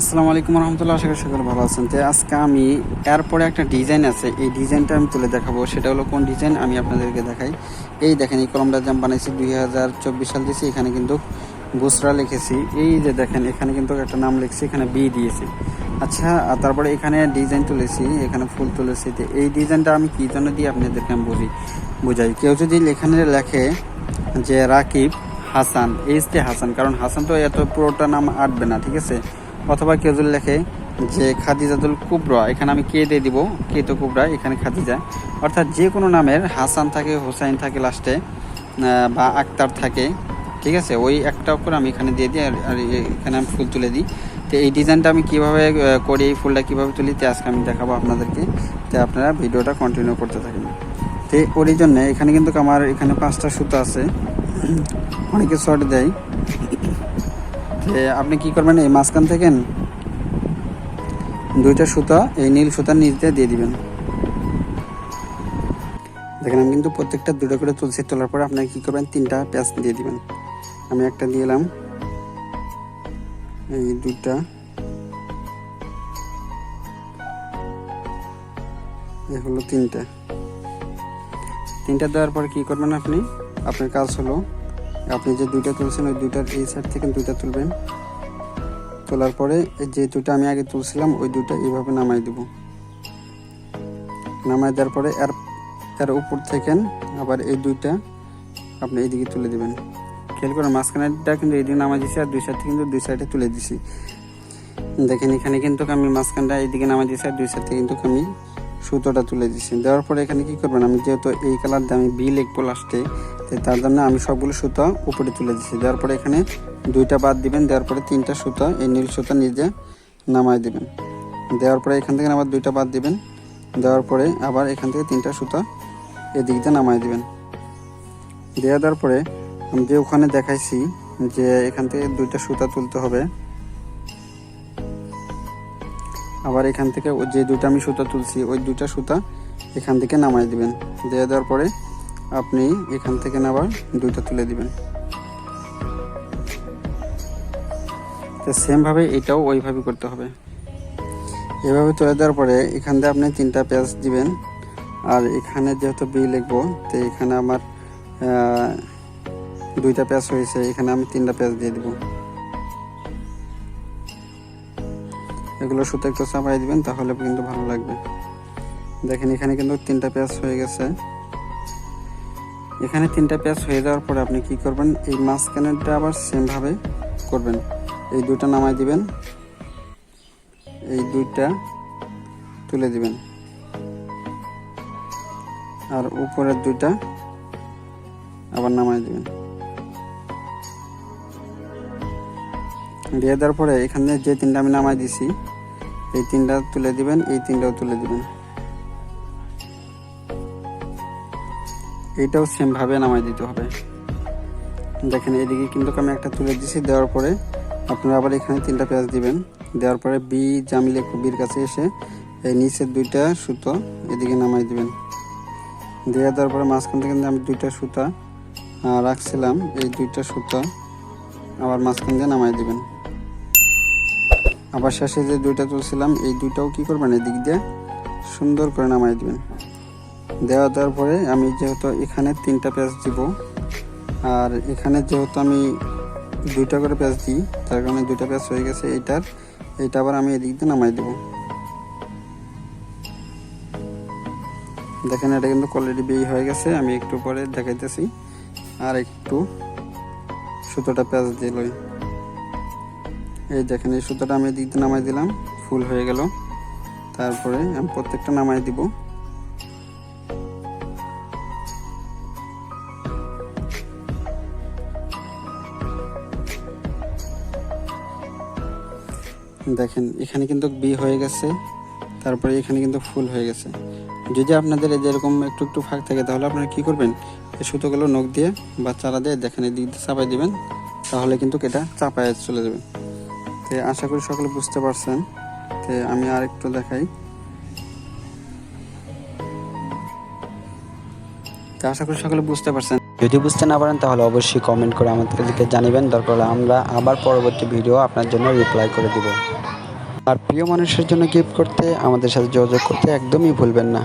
আসসালামু আলাইকুম রহমতুল্লাহ, আশা করি সকলে ভালো আছেন। তো আজকে আমি এরপরে একটা ডিজাইন আছে, এই ডিজাইনটা আমি তুলে দেখাবো। সেটা হলো কোন ডিজাইন, আমি আপনাদেরকে দেখাই। এই দেখেন, এই কলমটা যে বানাইছি দুই হাজার চব্বিশ সাল দিয়েছি, এখানে কিন্তু বুসরা লিখেছি। এই যে দেখেন, এখানে কিন্তু একটা নাম লিখছি, এখানে বি দিয়েছি। আচ্ছা তারপরে এখানে ডিজাইন তুলেছি, এখানে ফুল তুলেছি। তো এই ডিজাইনটা আমি কী জন্য দিয়ে আপনাদেরকে আমি বুঝি বুঝাই। কেউ যদি এখানে লেখে যে রাকিব হাসান, এইচ টি হাসান, কারণ হাসান তো এত পুরোটা নাম আঁটবে না, ঠিক আছে? অথবা কেউ যদি লেখে যে খাদিজাতুল কুবরা, এখানে আমি কে দিয়ে দিব? কে তো কুবরা? এখানে খাদিজা। অর্থাৎ যে কোনো নামের হাসান থাকে, হোসাইন থাকে লাস্টে বা আক্তার থাকে, ঠিক আছে? ওই একটা করে আমি এখানে দিয়ে দিই, আর এখানে আমি ফুল তুলে দিই। তো এই ডিজাইনটা আমি কীভাবে করি, এই ফুলটা কীভাবে তুলি, তো আজকে আমি দেখাবো আপনাদেরকে। তো আপনারা ভিডিওটা কন্টিনিউ করতে থাকেন। তো ওর এই জন্যে এখানে কিন্তু আমার এখানে পাঁচটা সুতো আছে। অনেকে শর্ট দেয়। আপনি কি করবেন? এই মাঝখান থেকে দুইটা সুতা, এই নীল সুতার নিচ দিয়ে দিবেন। দেখেন, আমি কিন্তু প্রত্যেকটা দুটো করে তুলসি তোলার পরে আপনাকে কি করবেন? তিনটা পেঁয়াজ দিয়ে দিবেন। আমি একটা দিয়ে এলাম। এই দুইটা। এই হলো তিনটা। তিনটা দেওয়ার পরে কি করবেন আপনি? আপনার কাজ হলো আপনি যে দুইটা তুলছেন, ওই দুইটার এই সাইড থেকে দুইটা তুলবেন। তোলার পরে যে দুইটা আমি আগে তুলছিলাম, ওই দুইটা এইভাবে নামাই দেব। নামাই দেওয়ার পরে এর এর উপর থেকে আবার এই দুইটা আপনি এইদিকে তুলে দিবেন। খেয়াল করে মাঝখানেরটা কিন্তু এইদিকে নামাই দিছি, আর দুই সাইড কিন্তু দুই সাইডে তুলে দিছি। দেখেন, এখানে কিন্তু আমি মাঝখানটা এইদিকে নামাই দিছি, আর দুই সাইড থেকে কিন্তু আমি সুতোটা তুলে দিছি। দেওয়ার পরে এখানে কি করবেন, আমি যেহেতু এই কালার দিয়ে আমি বি লিখব লাস্টে তার জন্য আমি সবগুলো সুতো উপরে তুলে দিচ্ছি দেওয়ার পরে এখানে দুইটা বাদ দিবেন, দেওয়ার পরে তিনটা সুতো, এই নীল সুতো নিজে নামাই দিবেন। দেওয়ার পরে এখান থেকে আবার দুইটা বাদ দিবেন, দেওয়ার পরে আবার এখান থেকে তিনটা সুতো এদিক দিয়ে নামাই দিবেন। দেওয়া দেওয়ার পরে আমি যে ওখানে দেখাইছি যে এখান থেকে দুইটা সুতা তুলতে হবে আবার এখান থেকে যে দুইটা আমি সুতা তুলছি, ওই দুইটা সুতা এখান থেকে নামাই দিবেন। দিয়ে দেওয়ার পরে আপনি এখান থেকে আবার দুইটা তুলে দিবেন। তো সেমভাবে এটাও ওইভাবে করতে হবে। এভাবে তুলে দেওয়ার পরে এখান থেকে আপনি তিনটা পেঁয়াজ দিবেন। আর এখানে যেহেতু বি লিখব, তো এখানে আমার দুইটা পেঁয়াজ হয়েছে, এখানে আমি তিনটা পেঁয়াজ দিয়ে দিব। এগুলো সুতো একটু চাপাই দিবেন, তাহলে কিন্তু ভালো লাগবে। দেখেন, এখানে কিন্তু তিনটা পেঁয়াজ হয়ে গেছে। এখানে তিনটা পেঁয়াজ হয়ে যাওয়ার পরে আপনি কি করবেন, এই মাঝখানেরটা আবার সেমভাবে করবেন। এই দুইটা নামাই দিবেন। এই দুইটা তুলে দিবেন। আর উপরের দুইটা আবার নামাই দিবেন। দিয়ে দেওয়ার পরে এখানে যে তিনটা আমি নামাই দিছি, এই তিনটা তুলে দিবেন, এই তিনটাও তুলে দিবেন। এইটাও সেম ভাবে নামাই দিতে হবে। দেখেন, এদিকে কিন্তু আমি একটা তুলে দিছি, দেওয়ার পরে আপনারা আবার এখানে তিনটা পেঁয়াজ দিবেন। দেওয়ার পরে বি, জামিলে বির কাছে এসে এই নিচের দুইটা সুতো এদিকে নামাই দিবেন। দিয়ে দেওয়ার পরে মাঝখান থেকে আমি দুইটা সুতা রাখছিলাম। এই দুইটা সুতা আবার মাঝখান দিয়ে নামাই দিবেন। আবার শেষে যে দুইটা তুলছিলাম, এই দুইটাও কি করবেন এদিক দিয়ে? সুন্দর করে নামাই দিবেন। দেওয়া দেওয়ার পরে আমি যেহেতু এখানে তিনটা পেঁয়াজ দিব, আর এখানে যেহেতু আমি দুইটা করে পেঁয়াজ দিই, তার কারণে দুইটা পেঁয়াজ হয়ে গেছে এইটার। এইটা আবার আমি এদিক দিয়ে নামাই দেবো। দেখেন, এটা কিন্তু অলরেডি বেই হয়ে গেছে, আমি একটু পরে দেখাইতেছি। আর একটু সুতোটা পেঁয়াজ দিয়ে লই। এই দেখেন, এই সুতোটা আমি দিয়ে নামাই দিলাম, ফুল হয়ে গেল। তারপরে আমি প্রত্যেকটা নামাই দিব। দেখেন, এখানে কিন্তু বি হয়ে গেছে, তারপরে এখানে কিন্তু ফুল হয়ে গেছে। যদি আপনাদের এই যে এরকম একটু একটু ফাঁক থাকে, তাহলে আপনারা কি করবেন? এই সুতোগুলো নখ দিয়ে বা চারা দিয়ে দেখেন এই দিক দিয়ে চাপাই দিবেন, তাহলে কিন্তু এটা চাপায় চলে যাবে। তো আশা করি সকলে বুঝতে পারছেন। তো আমি আর একটু দেখাই আশা করি সকলে বুঝতে পারছেন। যদি বুঝতে না পারেন, তাহলে অবশ্যই কমেন্ট করে আমাদেরকে জানাবেন। দরকার হলে আমরা আবার পরবর্তী ভিডিও আপনার জন্য রিপ্লাই করে দিব। আর প্রিয় মানুষের জন্য গিফট করতে, আমাদের সাথে যোগাযোগ করতে একদমই ভুলবেন না।